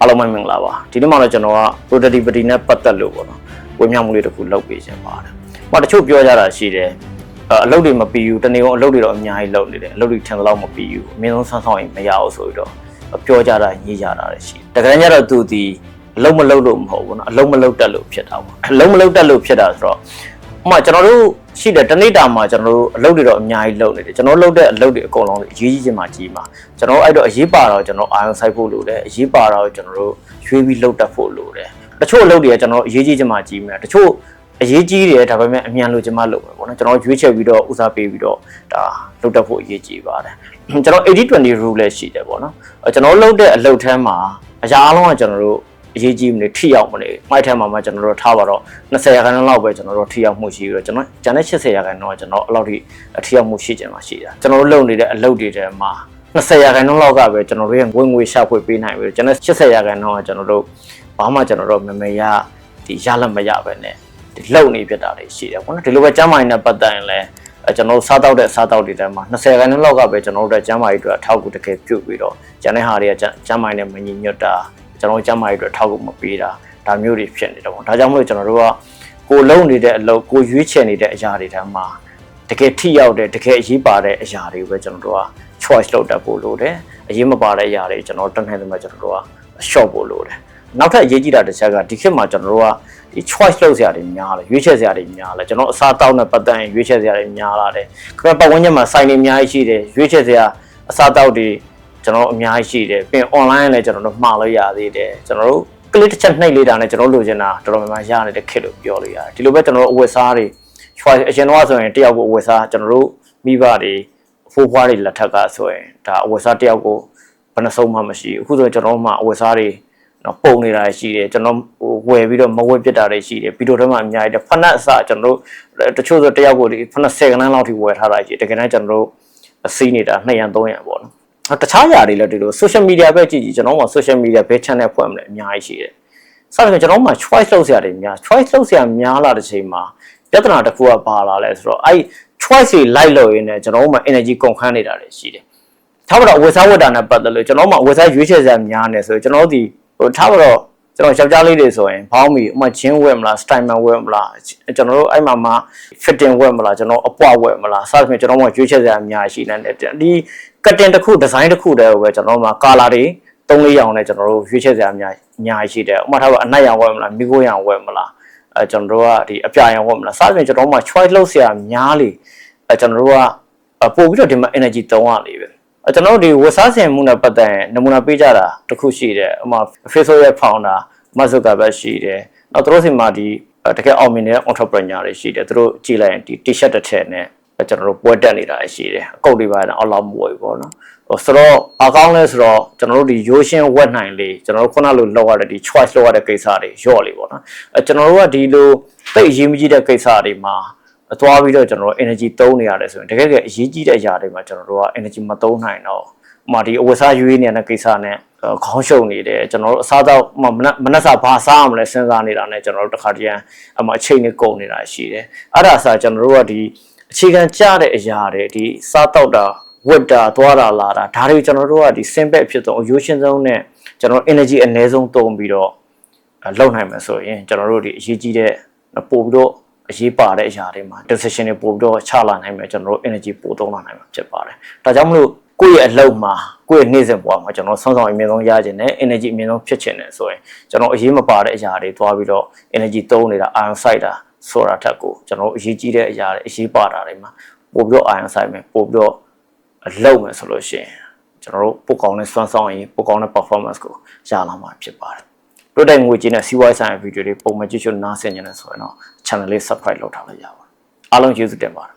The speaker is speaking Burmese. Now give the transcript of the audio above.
အားလုံးပဲမင်္ဂလာပါဒီနေ့မှတော့ကျွန်တော်က productivity နဲ့ပတ်သက်လို့ပေါ့နော်ဝေမျှမှုလေးတစ်ခုလုပ်ပေးခြင်းပါတယ်ဟောတချို့ပြောကြတာရှိတယ်အအလုပ်တွေမပြီးဘူးတနေ့ကုန်အလုပ်တွေတော့အများကြီးလုပ်နေတယ်အလုပ်တွေထင်သလောက်မပြီးဘူးအမြင်ဆုံးဆန်းဆောင်ရင်မရအောင်ဆိုပြီးတော့ပြောကြတာညှိကြတာလည်းရှိတယ်တကယ်တမ်းကျတော့သူဒီအလုပ်မလုပ်လို့မဟုတ်ဘူးနော်အလုပ်မလုပ်တတ်လို့ဖြစ်တာပေါ့အလုပ်မလုပ်တတ်လို့ဖြစ်တာဆိုတော့ဥပမာကျွန်တော်တို့ ရှိတယ်တနေ့တာမှာကျွန်တော်တို့အလုပ်တွေတော့အများကြီးလုပ်နေတယ်ကျွန်တော်လုပ်တဲ့အလုပ်တွေအကုန်လုံးအရေးကြီးခြင်းမှာကြီးမှာကျွန်တော်အဲ့တော့အရေးပါတော့ကျွန်တော်အာရုံစိုက်ဖို့လိုတယ်အရေးပါတော့ကျွန်တော်တို့ရွေးပြီးလုပ်တတ်ဖို့လိုတယ်တချို့အလုပ်တွေကကျွန်တော်အရေးကြီးခြင်းမှာကြီးမယ်တချို့အရေးကြီးတယ်ဒါပေမဲ့အမြန်လို့ကျွန်မလုပ်မယ်ပေါ့နော်ကျွန်တော်ရွေးချယ်ပြီးတော့ဦးစားပေးပြီးတော့ဒါလုပ်တတ်ဖို့အရေးကြီးပါတယ်ကျွန်တော်80-20 rule လည်းရှိတယ်ပေါ့နော်ကျွန်တော်လုပ်တဲ့အလုပ်ထဲမှာအရာအလုံးကကျွန်တော်တို့ အရေးကြီးမနေထိရောက်မနေမိုက်ထဲမှာမှကျွန်တော်တို့ထားပါတော့20ရာခိုင်နှုန်းလောက်ပဲကျွန်တော်တို့ထိရောက်မှုရှိပြီးတော့ကျွန်တော်ကျန်တဲ့80ရာခိုင်နှုန်းကကျွန်တော်အဲ့လောက်ထိထိရောက်မှုရှိကြမှာရှိတာကျွန်တော်တို့လုပ်နေတဲ့အလုပ်တွေထဲမှာ20ရာခိုင်နှုန်းလောက်ကပဲကျွန်တော်တို့ရဲ့ဝင်ငွေရှာဖွေပေးနိုင်ပြီးတော့ကျန်တဲ့80ရာခိုင်နှုန်းကကျွန်တော်တို့ဘာမှကျွန်တော်တို့မမေရဒီရလက်မရပဲနဲ့ဒီလုံနေဖြစ်တာတွေရှိတယ်ပေါ့နော်ဒီလိုပဲကျမ်းမာရေးနဲ့ပတ်သက်ရင်လည်းအဲကျွန်တော်တို့စားတောက်တဲ့စားတောက်တွေထဲမှာ20ခန်းလောက်ကပဲကျွန်တော်တို့ကျမ်းမာရေးအတွက်အထောက်အကူတကယ်ပြုတ်ပြီးတော့ကျန်တဲ့ဟာတွေကကျမ်းမာရေးနဲ့မညီညွတ်တာ ကျွန်တော်တို့ကျမ်းမာရေးအတွက်အထောက်အကူမပေးတာဒါမျိုးတွေဖြစ်နေတယ်ပေါ့ဒါကြောင့်မလို့ကျွန်တော်တို့ကကိုလုံနေတဲ့အလုပ်ကိုရွေးချယ်နေတဲ့အရာတွေထဲမှာတကယ်ထိရောက်တဲ့တကယ်အရေးပါတဲ့အရာတွေပဲကျွန်တော်တို့က choice လုပ်တတ်ဖို့လိုတယ်အရေးမပါတဲ့အရာတွေကျွန်တော်တို့တတ်နိုင်တယ်မှာကျွန်တော်တို့က short ဖို့လိုတယ်နောက်ထပ်အရေးကြီးတာတစ်ချက်ကဒီခေတ်မှာကျွန်တော်တို့ကဒီ choice လုပ်စရာတွေများတယ်ရွေးချယ်စရာတွေများတယ်ကျွန်တော်အစားတောက်နဲ့ပတ်သက်ရင်ရွေးချယ်စရာတွေများလာတယ်ခင်ဗျပတ်ဝန်းကျင်မှာစိုင်းတွေအများကြီးရှိတယ်ရွေးချယ်စရာအစားတောက်တွေ ကျွန်တော်အများကြီးရှိတယ်ပြီးရင် online လည်းကျွန်တော်တို့မှားလို့ရသေးတယ်ကျွန်တော်တို့ကလစ်တစ်ချက်နှိပ်လိုက်တာနဲ့ကျွန်တော်လိုချင်တာတော်တော်များများရနေတဲ့ခေတ်လို့ပြောလို့ရတယ်ဒီလိုပဲကျွန်တော်တို့အဝတ်စားတွေ choice အရင်တော့ဆိုရင်တယောက်ကိုအဝတ်စားကျွန်တော်တို့မိဘတွေအဖိုးဖွားတွေလက်ထက်ကဆိုရင်ဒါအဝတ်စားတယောက်ကိုဘယ်နှဆုံးမှမရှိဘူးအခုဆိုရင်ကျွန်တော်တို့မှအဝတ်စားတွေနော်ပုံနေတာရှိတယ်ကျွန်တော်ဟိုဝယ်ပြီးတော့မဝယ်ပြစ်တာတွေရှိတယ်ဗီဒီယိုထဲမှာအများကြီးတယ်ဖနက်အစကျွန်တော်တို့တချို့ဆိုတယောက်ကိုဒီဖနက်10ခန်းလောက်ထိဝယ်ထားတာရှိတယ်တကယ်တမ်းကျွန်တော်တို့စီးနေတာ200 300ပေါ့နော် တခြားຢာတွေလည်းဒီလို social media ပဲကြည့်ကြည့်ကျွန်တော်မှ social media ဘယ် channel ဖွင့်မလဲအများကြီးရှိတယ်စသဖြင့်ကျွန်တော်မှ choice လုပ်စရာတွေများ choice လုပ်စရာများလာတဲ့ချိန်မှာပြဿနာတစ်ခုကပါလာလဲဆိုတော့အဲ့ choice တွေ like လုပ်ရင်းနဲ့ကျွန်တော်မှ energy ကုန်ခန်းနေတာတွေရှိတယ်ထားပါတော့အဝယ်စားဝတ်တာနဲ့ပတ်သက်လို့ကျွန်တော်မှအဝယ်စားရွေးချယ်စရာများနေဆိုတော့ကျွန်တော်ဒီဟိုထားပါတော့ ကျွန်တော်ယောက်ျားလေးတွေဆိုရင်ဘောင်းမီဥမာချင်းဝက်မလားစတိုင်မန်ဝက်မလားကျွန်တော်တို့အဲ့မှာမှ fitting ဝက်မလားကျွန်တော်အပွားဝက်မလားစသဖြင့်ကျွန်တော်မှရွေးချယ်စရာအများကြီးရှိနေတယ်ဒီ cutting တစ်ခု design တစ်ခုတည်းကိုပဲကျွန်တော်မှ color တွေသုံးလေးရောင်နဲ့ကျွန်တော်တို့ရွေးချယ်စရာအများအများကြီးရှိတယ်ဥမာထားပါအနက်ရောင်ဝက်မလားမိခိုးရောင်ဝက်မလားအဲကျွန်တော်တို့ကဒီအပြာရောင်ဝက်မလားစသဖြင့်ကျွန်တော်မှ choice လုပ်စရာများလေအဲကျွန်တော်တို့ကပို့ပြီးတော့ဒီမှာ energy သုံးရလေပဲအဲ ကျွန်တော်တို့ဒီဝတ်စားစင်မှုနဲ့ပတ်သက်ရင်နမူနာပေးကြတာတစ်ခုရှိတယ်ဥမာ Facebook ရဲ့ founder မတ်ဇုကာဘတ်ရှိတယ်နောက်သူတို့စီမှာဒီတကယ်အောင်မြင်တဲ့ entrepreneur တွေရှိတယ်သူတို့ကြည့်လိုက်ရင်ဒီ t-shirt တစ်ထည်နဲ့ကျွန်တော်တို့ပွဲတက်နေတာရှိတယ်အကုတ်တွေပါတော့အောက်လောက်မဝေပေါ့နော်ဟိုဆိုတော့အကောင်းလဲဆိုတော့ကျွန်တော်တို့ဒီရိုးရှင်းဝက်နိုင်လေးကျွန်တော်တို့ခုနလိုလောက်ရတဲ့ဒီ choice လောက်ရတဲ့ကိစ္စတွေရော့လေးပေါ့နော်အဲကျွန်တော်တို့ကဒီလိုသိအရေးမကြီးတဲ့ကိစ္စတွေမှာ အသွားပြီးတော့ကျွန်တော်တို့ energy သုံးနေရတယ်ဆိုရင်တကယ်ကအရေးကြီးတဲ့အရာတွေမှာကျွန်တော်တို့က energy မသုံးနိုင်တော့ဥမာဒီအဝတ်စားရွေးနေတဲ့ကိစ္စနဲ့ခေါင်းရှုံနေတယ်ကျွန်တော်တို့အစားတော့မနက်မနက်စာဘာစားရမလဲစဉ်းစားနေတာနဲ့ကျွန်တော်တို့တစ်ခါတည်းအမအချိန်နဲ့ကုန်နေတာရှိတယ်အဲ့ဒါဆိုကျွန်တော်တို့ကဒီအခြေခံကြတဲ့အရာတွေဒီစားတော့တာဝတ်တာသွားတာလာတာဒါတွေကျွန်တော်တို့ကဒီ simple ဖြစ်ဆုံးအရိုးရှင်းဆုံးနဲ့ကျွန်တော် energy အနည်းဆုံးသုံးပြီးတော့လုံနိုင်မှာဆိုရင်ကျွန်တော်တို့ဒီအရေးကြီးတဲ့ပို့ပြီးတော့ အရေးပါတဲ့အရာတွေမှာ decision တွေပို့ပြီးတော့ချလာနိုင်မယ်ကျွန်တော်တို့ energy ပို့သုံးလာနိုင်မှာဖြစ်ပါတယ်ဒါကြောင့်မလို့ကိုယ့်ရဲ့အလုပ်မှာကိုယ့်ရဲ့နေ့စဉ်ဘဝမှာကျွန်တော်ဆောင်းဆောင်အမြင့်ဆုံးရခြင်းနဲ့ energy အမြင့်ဆုံးဖြစ်ခြင်းနဲ့ဆိုရင်ကျွန်တော်အရေးမပါတဲ့အရာတွေသွားပြီးတော့ energy သုံးနေတာ iron site တာဆိုတာထက်ကိုကျွန်တော်အရေးကြီးတဲ့အရာတွေအရေးပါတာတွေမှာပို့ပြီးတော့ iron site မယ်ပို့ပြီးတော့လုပ်မယ်ဆိုလို့ရှိရင်ကျွန်တော်တို့ပို့ကောင်းတဲ့စွမ်းဆောင်ရည်ပို့ကောင်းတဲ့ performance ကိုရလာမှာဖြစ်ပါတယ်တို့တဲ့ငွေကြီးနဲ့စီးပွားရေးဆိုင်ရာဗီဒီယိုတွေပုံမှန်ကြည့်ရှုနားဆင်နေတယ်ဆိုရင်တော့ channel လေး subscribe လုပ်ထားလို့ရပါတယ်အားလုံးကျေးဇူးတင်ပါတယ်